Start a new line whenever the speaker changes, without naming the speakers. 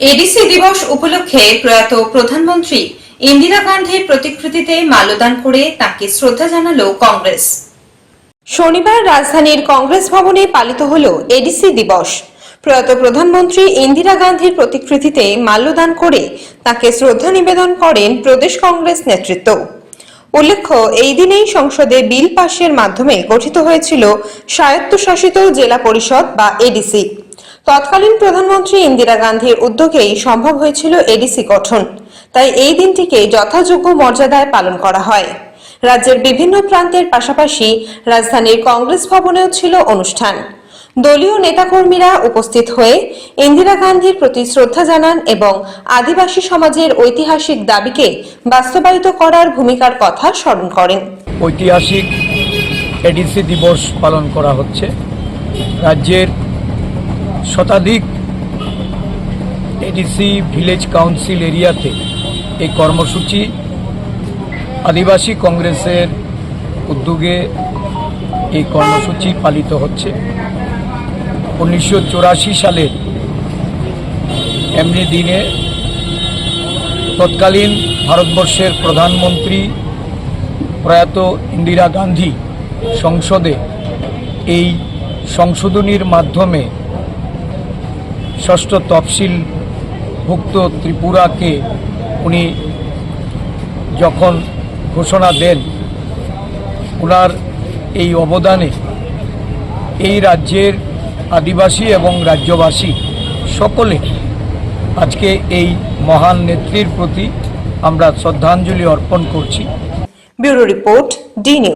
ADC দিবস উপলক্ষে প্রয়াত প্রধানমন্ত্রী ইন্দিরা গান্ধীর প্রতিকৃতিতে মাল্যদান করে তাকে শ্রদ্ধা জানালো কংগ্রেস। শনিবার রাজধানীর কংগ্রেস ভবনে পালিত হল এডিসি দিবস। প্রয়াত প্রধানমন্ত্রী ইন্দিরা গান্ধীর প্রতিকৃতিতে মাল্যদান করে তাকে শ্রদ্ধা নিবেদন করেন প্রদেশ কংগ্রেস নেতৃত্ব। উল্লেখ্য, এই দিনেই সংসদে বিল পাশের মাধ্যমে গঠিত হয়েছিল স্বায়ত্তশাসিত জেলা পরিষদ বা এডিসি তৎকালীন প্রধানমন্ত্রী ইন্দিরা গান্ধীর উদ্যোগেই সম্ভব হয়েছিল এডিসি গঠন। তাই এই দিনটিকে যথাযোগ্য মর্যাদায় পালন করা হয়। রাজ্যের বিভিন্ন প্রান্তের পাশাপাশি রাজধানীর কংগ্রেস ভবনেও ছিল অনুষ্ঠান। দলীয় নেতাকর্মীরা উপস্থিত হয়ে ইন্দিরা গান্ধীর প্রতি শ্রদ্ধা জানান এবং আদিবাসী সমাজের ঐতিহাসিক দাবিকে বাস্তবায়িত করার ভূমিকার কথা স্মরণ করেন।
ঐতিহাসিক এডিসি দিবস পালন করা হচ্ছে। রাজ্যের শতাধিক এডিসি ভিলেজ কাউন্সিল এরিয়াতে এই কর্মসূচি আদিবাসী কংগ্রেসের উদ্যোগে এই কর্মসূচি পালিত হচ্ছে। উনিশশো সালের এমনি দিনে তৎকালীন ভারতবর্ষের প্রধানমন্ত্রী প্রয়াত ইন্দিরা গান্ধী সংসদে এই সংশোধনীর মাধ্যমে ষষ্ঠ তফসিলভুক্ত ত্রিপুরাকে উনি যখন ঘোষণা দেন ওনার এই অবদানে এই রাজ্যের আদিবাসী এবং রাজ্যবাসী সকলে আজকে এই মহান নেত্রীর প্রতি আমরা শ্রদ্ধাঞ্জলি অর্পণ করছি।
Bureau report, D